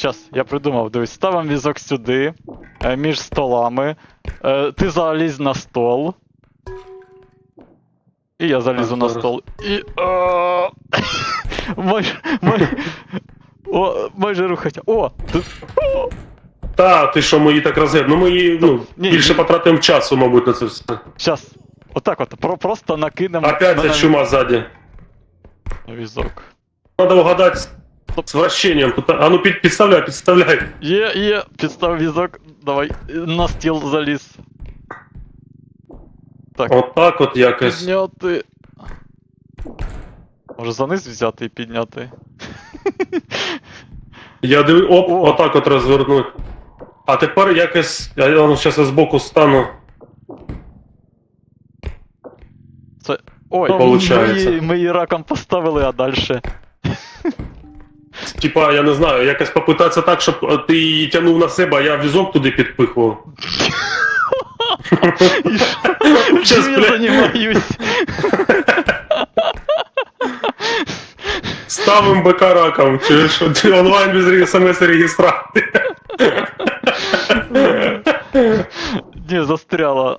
Щас, я придумав, дивись, ставимо візок сюди, е, між столами. Е, ти залізь на стол. І я залізу Так, на стол. І. О, майже, майже, о, майже рухать. О! Тут, Та, ти що, ми її так розгляд. Ну ми її, ну, Ні, більше ні. потратимо часу, мабуть, на це все. щас. Отак от, про, просто накинемо. Опять ця чума ззаді. візок. Надо угадати з- з вращенням. А ну під, підставляй, підставляй. Є, є, підстав візок, давай, на стіл заліз. Так, От так от якось. підняти. Може за низ взяти і підняти. Я дивлю, оп, О. отак от розвернуть. А тепер якось. Я ну, зараз я збоку стану. Це. Ой, Получається. ми, її- ми її раком поставили, а далі. Типа, я не знаю, якось попитатися так, щоб е, ти її тягнув на себе, а я візок туди підпихував. Чим я займаюсь? Ставим БК раком, чи що ти онлайн без смс реєстрації. Ні, застряла.